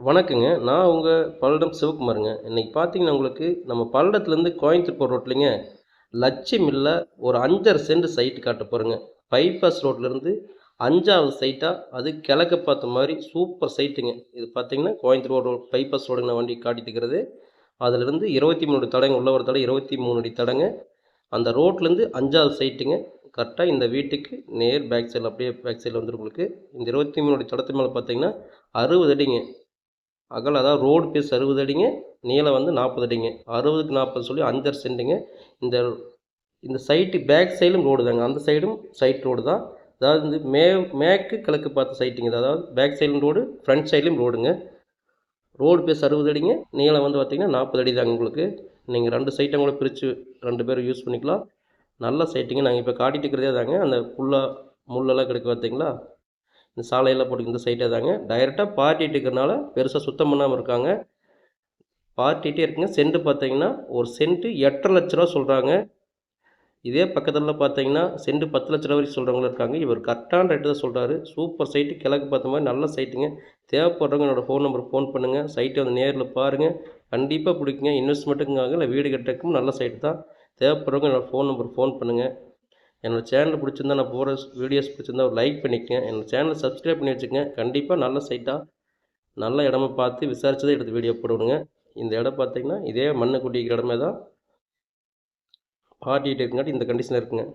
வணக்கங்க. நான் உங்கள் பல்லடம் சிவகுமாருங்க. இன்றைக்கி பார்த்தீங்கன்னா உங்களுக்கு நம்ம பல்லடத்துலேருந்து கோயம்புத்தூர் போகிற ரோட்லிங்க லட்சுமில்ல ஒரு அஞ்சரை சென்ட் சைட்டு காட்ட போகிறேங்க பைபாஸ் ரோட்லேருந்து அஞ்சாவது சைட்டாக அது கிழக்க பார்த்த மாதிரி சூப்பர் சைட்டுங்க. இது பார்த்தீங்கன்னா கோயம்புத்தூர் ரோடு பைபாஸ் ரோடுங்க வண்டி காட்டிட்டுக்கிறது அதிலிருந்து இருபத்தி மூணு தடங்க உள்ள ஒரு தடை இருபத்தி மூணு அடி தடங்க. அந்த ரோட்லேருந்து அஞ்சாவது சைட்டுங்க. கரெக்டாக இந்த வீட்டுக்கு நேர் பேக் சைடில் அப்படியே பேக் சைடில் வந்துடும் உங்களுக்கு. இந்த இருபத்தி மூணு அடி தடத்து மேலே பார்த்தீங்கன்னா அறுபது அடிங்க. அகலம் அதாவது ரோடு பேஸ் அறுபது அடிங்க நீளம் வந்து நாற்பது அடிங்க. அறுபதுக்கு நாற்பது சொல்லி அஞ்சரை சென்ட்டுங்க இந்த இந்த சைட்டு பேக் சைடும் ரோடு தாங்க. அந்த சைடும் சைட் ரோடு தான். அதாவது வந்து மே மேற்கு கிழக்கு பார்த்த சைட்டுங்க அதாவது பேக் சைடும் ரோடு ஃப்ரண்ட் சைட்லேயும் ரோடுங்க ரோடு பேஸ் அறுபது அடிங்க நீளம் வந்து பார்த்திங்கன்னா நாற்பது அடி தாங்க உங்களுக்கு. நீங்கள் ரெண்டு சைட்டும் கூட பிரித்து ரெண்டு பேரும் யூஸ் பண்ணிக்கலாம். நல்ல சைட்டுங்க நாங்கள் இப்போ காட்டிட்டு இருக்கிறதே தாங்க. அந்த புல்லாக முள்ளெல்லாம் கிடைக்கு பார்த்தீங்களா இந்த சாலையெல்லாம் போட்டு இந்த சைட்டே தாங்க. டைரெக்டாக பார்ட்டிட்டு இருக்கிறனால பெருசாக சுத்தம் பண்ணாமல் இருக்காங்க. பார்ட்டிகிட்டே இருக்குங்க. சென்ட் பார்த்தீங்கன்னா ஒரு சென்ட்டு எட்டரை லட்ச ரூபா சொல்கிறாங்க இதே பக்கத்தில் பார்த்தீங்கன்னா சென்ட் பத்து லட்ச ரூபா வரைக்கும் சொல்கிறவங்களும் இருக்காங்க. இவர் கரெக்டான ரேட்டு தான் சொல்கிறாரு சூப்பர் சைட்டு கிழக்கு பார்த்த மாதிரி நல்ல சைட்டுங்க தேவைப்படுறவங்க என்னோடய ஃபோன் நம்பர் ஃபோன் பண்ணுங்கள் சைட்டை வந்து நேரில் பாருங்கள் கண்டிப்பாக பிடிக்குங்க. இன்வெஸ்ட்மெண்ட்டுக்காக இல்லை வீடு கட்டக்கும் நல்ல சைட்டு தான். தேவைப்படுறவங்க என்னோடய ஃபோன் நம்பர் ஃபோன் பண்ணுங்கள் என்னோடய சேனல் பிடிச்சிருந்தா நான் போகிற வீடியோஸ் பிடிச்சிருந்தா ஒரு லைக் பண்ணிக்கங்க. என்னோடய சேனலை சப்ஸ்கிரைப் பண்ணி வச்சுக்கங்க. கண்டிப்பாக நல்ல சைட்டாக நல்ல இடமா பார்த்து விசாரிச்சதை எடுத்து வீடியோ போடுவோங்க இந்த இடம் பார்த்தீங்கன்னா இதே மண்ணை குட்டிக்கிற இடமே தான். பார்ட்டிகிட்டு இருக்குங்காட்டி இந்த கண்டிஷனில் இருக்குங்க.